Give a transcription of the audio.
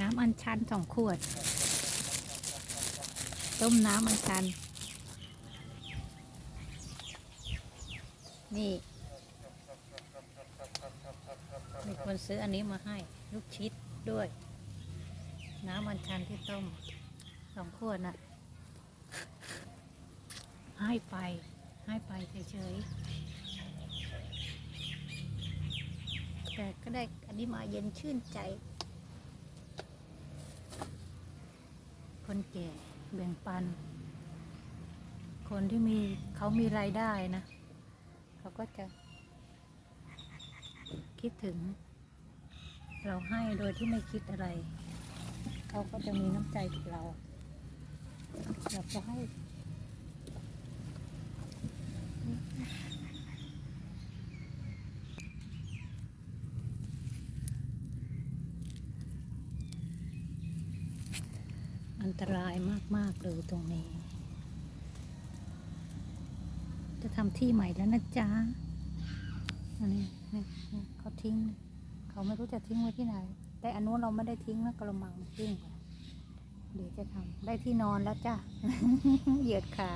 น้ำอัญชันสองขวด ต้มน้ำอัญชัน นี่มีคนซื้ออันนี้มาให้ ลูกชิดด้วย น้ำอัญชันที่ต้มสองขวดน่ะ ให้ไป ให้ไปเฉยๆแต่ก็ได้อันนี้มาเย็นชื่นใจ คนแก่แบ่งปัน คนที่มีเขามีรายได้นะ เขาก็จะ คิดถึง เราให้โดยที่ไม่คิดอะไร เขาก็จะมีน้ำใจกับเราเราจะให้ อันตรายมาก ๆ เลยตรงนี้ จะทำที่ใหม่แล้วนะจ๊ะอันนี้เขาทิ้ง เขาไม่รู้จะทิ้งไว้ที่ไหน แต่อันนู้นเราไม่ได้ทิ้งนะกระมังทิ้งเดี๋ยวจะทำได้ที่นอนแล้วจ้ะ เหยียดขา